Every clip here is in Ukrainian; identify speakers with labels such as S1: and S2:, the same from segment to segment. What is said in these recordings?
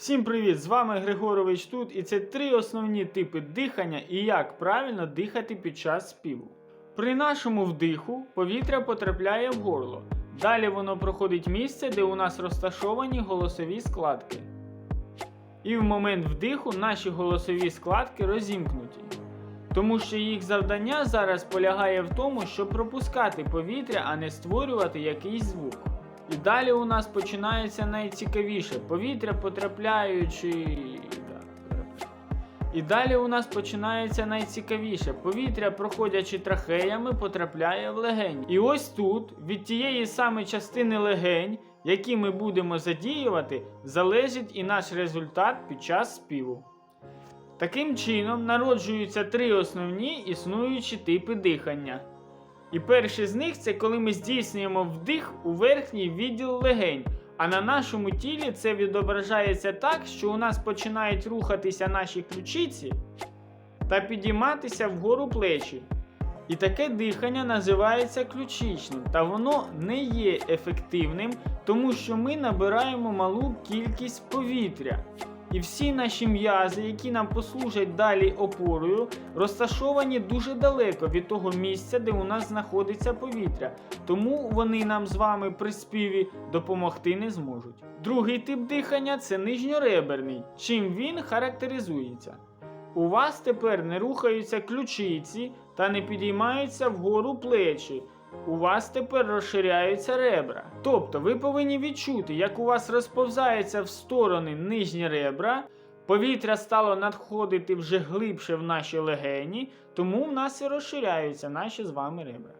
S1: Всім привіт! З вами Григорович тут, і це три основні типи дихання і як правильно дихати під час співу. При нашому вдиху повітря потрапляє в горло. Далі воно проходить місце, де у нас розташовані голосові складки. І в момент вдиху наші голосові складки розімкнуті. Тому що їх завдання зараз полягає в тому, щоб пропускати повітря, а не створювати якийсь звук. І далі у нас починається найцікавіше. Повітря потрапляючи. І далі у нас починається найцікавіше. Повітря, проходячи трахеями, потрапляє в легень. І ось тут, від тієї саме частини легень, які ми будемо задіювати, залежить і наш результат під час співу. Таким чином народжуються три основні існуючі типи дихання. І перший з них це коли ми здійснюємо вдих у верхній відділ легень. А на нашому тілі це відображається так, що у нас починають рухатися наші ключиці та підійматися вгору плечі. І таке дихання називається ключичним, та воно не є ефективним, тому що ми набираємо малу кількість повітря. І всі наші м'язи, які нам послужать далі опорою, розташовані дуже далеко від того місця, де у нас знаходиться повітря. Тому вони нам з вами при співі допомогти не зможуть. Другий тип дихання це нижньореберний. Чим він характеризується? У вас тепер не рухаються ключиці та не підіймаються вгору плечі. У вас тепер розширяються ребра. Тобто ви повинні відчути, як у вас розповзається в сторони нижні ребра, повітря стало надходити вже глибше в наші легені, тому в нас і розширяються наші з вами ребра.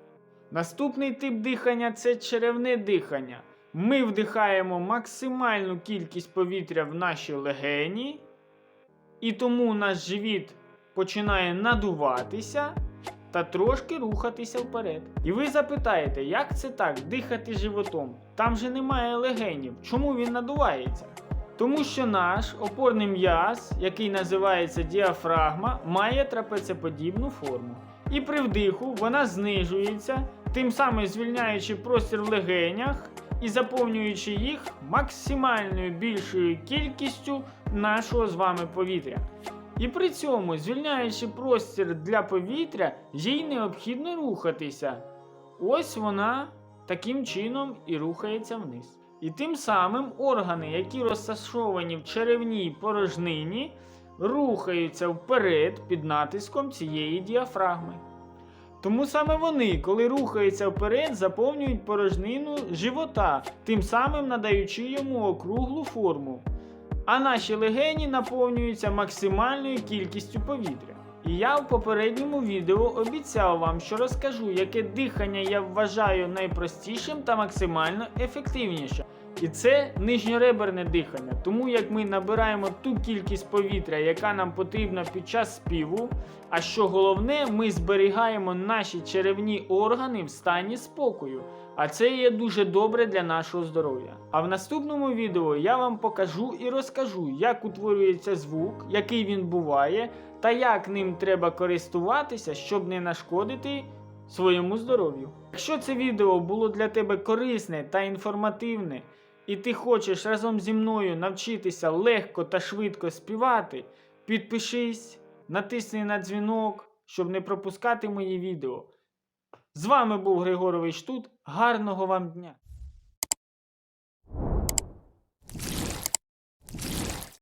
S1: Наступний тип дихання це черевне дихання. Ми вдихаємо максимальну кількість повітря в наші легені, і тому наш живіт починає надуватися та трошки рухатися вперед. І ви запитаєте, як це так дихати животом? Там же немає легенів. Чому він надувається? Тому що наш опорний м'яз, який називається діафрагма, має трапецеподібну форму. І при вдиху вона знижується, тим самим звільняючи простір в легенях і заповнюючи їх максимальною більшою кількістю нашого з вами повітря. І при цьому, звільняючи простір для повітря, їй необхідно рухатися. Ось вона таким чином і рухається вниз. І тим самим органи, які розташовані в черевній порожнині, рухаються вперед під натиском цієї діафрагми. Тому саме вони, коли рухаються вперед, заповнюють порожнину живота, тим самим надаючи йому округлу форму а наші легені наповнюються максимальною кількістю повітря. Я в попередньому відео обіцяв вам, що розкажу, яке дихання я вважаю найпростішим та максимально ефективнішим. І це нижньореберне дихання, тому як ми набираємо ту кількість повітря, яка нам потрібна під час співу. А що головне, ми зберігаємо наші черевні органи в стані спокою. А це є дуже добре для нашого здоров'я. А в наступному відео я вам покажу і розкажу, як утворюється звук, який він буває, та як ним треба користуватися, щоб не нашкодити своєму здоров'ю. Якщо це відео було для тебе корисне та інформативне, і ти хочеш разом зі мною навчитися легко та швидко співати, підпишись, натисни на дзвінок, щоб не пропускати мої відео. З вами був Григорович тут. Гарного вам дня!